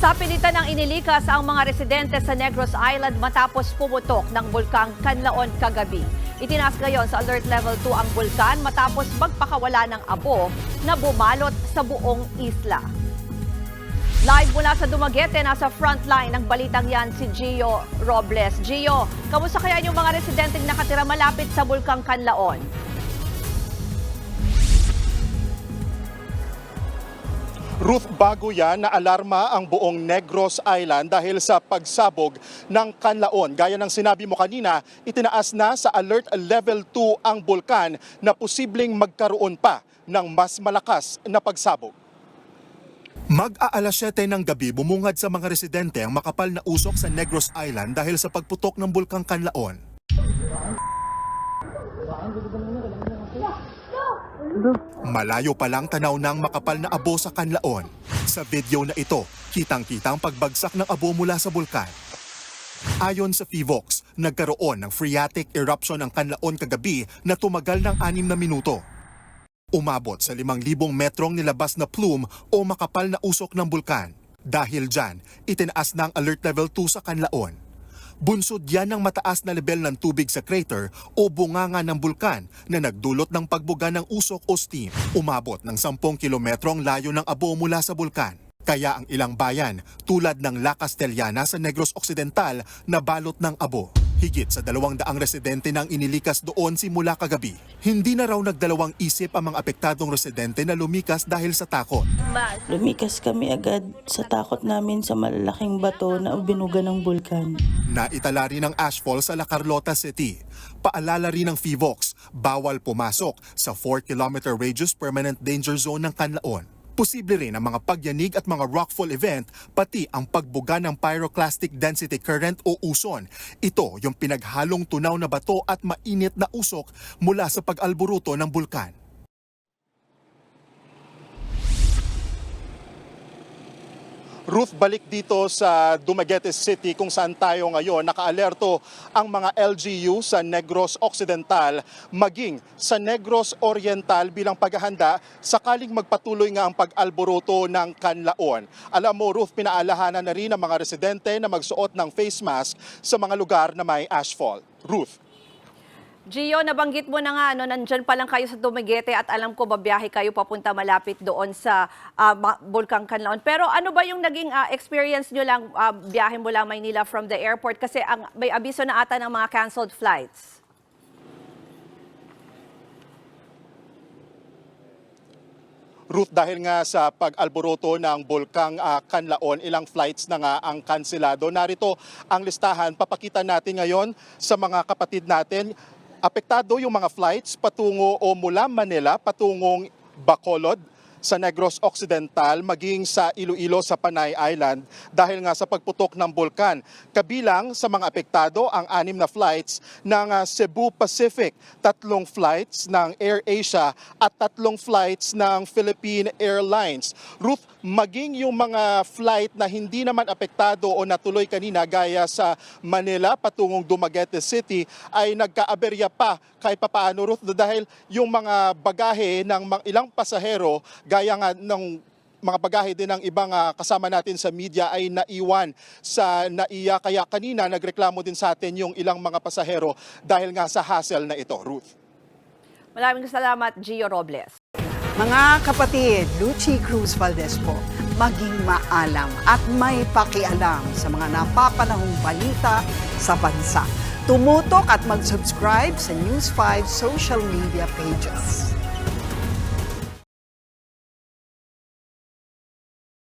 Sa pilitan ng inilikas ang mga residente sa Negros Island matapos pumutok ng bulkang Kanlaon kagabi. Itinaas ngayon sa alert level 2 ang bulkan matapos magpakawala ng abo na bumalot sa buong isla. Live mula sa Dumaguete, nasa frontline ng balitang yan si Gio Robles. Gio, kamusta kaya yung mga residenteng nakatira malapit sa bulkang Kanlaon? Ruth, bago yan, naalarma ang buong Negros Island dahil sa pagsabog ng kanlaon. Gaya ng sinabi mo kanina, itinaas na sa alert level 2 ang bulkan na posibleng magkaroon pa ng mas malakas na pagsabog. Mag-aalas 7 ng gabi bumungad sa mga residente ang makapal na usok sa Negros Island dahil sa pagputok ng bulkang Kanlaon. Malayo pa lang tanaw ng makapal na abo sa kanlaon. Sa video na ito, kitang-kitang pagbagsak ng abo mula sa bulkan. Ayon sa FIVOX, nagkaroon ng phreatic eruption ang kanlaon kagabi na tumagal ng anim na minuto. Umabot sa 5,000 metrong nilabas na plume o makapal na usok ng bulkan. Dahil dyan, itinaas na ang alert level 2 sa kanlaon. Bunsod yan ng mataas na level ng tubig sa crater o bunganga ng bulkan na nagdulot ng pagbuga ng usok o steam. Umabot ng 10 kilometrong layo ng abo mula sa bulkan. Kaya ang ilang bayan, tulad ng La Castellana sa Negros Occidental, nabalot ng abo. Higit sa dalawang daang residente nang inilikas doon simula kagabi. Hindi na raw nagdalawang isip ang mga apektadong residente na lumikas dahil sa takot. Lumikas kami agad sa takot namin sa malalaking bato na binuga ng bulkan. Naitala rin ang ashfall sa La Carlota City. Paalala rin ng FIVOX, bawal pumasok sa 4-kilometer radius permanent danger zone ng Kanlaon. Posible rin ang mga pagyanig at mga rockfall event, pati ang pagbuga ng pyroclastic density current o uson. Ito yung pinaghalong tunaw na bato at mainit na usok mula sa pag-alburuto ng bulkan. Ruth, balik dito sa Dumaguete City kung saan tayo ngayon. Nakaalerto ang mga LGU sa Negros Occidental maging sa Negros Oriental bilang paghahanda sakaling magpatuloy nga ang pag-alboroto ng kanlaon. Alam mo, Ruth, pinaalahanan na rin ang mga residente na magsuot ng face mask sa mga lugar na may ashfall. Ruth. Gio, nabanggit mo na nga, no, nandyan pa lang kayo sa Dumaguete at alam ko babiyahe kayo papunta malapit doon sa Ma- Bulkang Kanlaon. Pero ano ba yung naging ah, experience nyo lang ah, biyahe mula Maynila from the airport? Kasi ang, may abiso na ata ng mga canceled flights. Ruth, dahil nga sa pag-alboroto ng Bulkang ah, Kanlaon, ilang flights na nga ang kansilado. Narito ang listahan. Papakita natin ngayon sa mga kapatid natin. Apektado yung mga flights patungo o mula Manila patungong Bacolod sa Negros Occidental maging sa Iloilo sa Panay Island dahil nga sa pagputok ng bulkan. Kabilang sa mga apektado ang anim na flights ng ah, Cebu Pacific, tatlong flights ng Air Asia at tatlong flights ng Philippine Airlines. Ruth, maging yung mga flight na hindi naman apektado o natuloy kanina gaya sa Manila patungong Dumaguete City ay nagkaaberya pa kahit papaano Ruth dahil yung mga bagahe ng ilang pasahero gaya nga ng mga bagahe din ng ibang ah, kasama natin sa media ay naiwan sa NAIA. Kaya kanina nagreklamo din sa atin yung ilang mga pasahero dahil nga sa hassle na ito, Ruth. Maraming salamat, Gio Robles. Mga kapatid, Lucy Cruz Valdez po, maging maalam at may pakialam sa mga napapanahong balita sa bansa. Tumutok at mag-subscribe sa News 5 social media pages.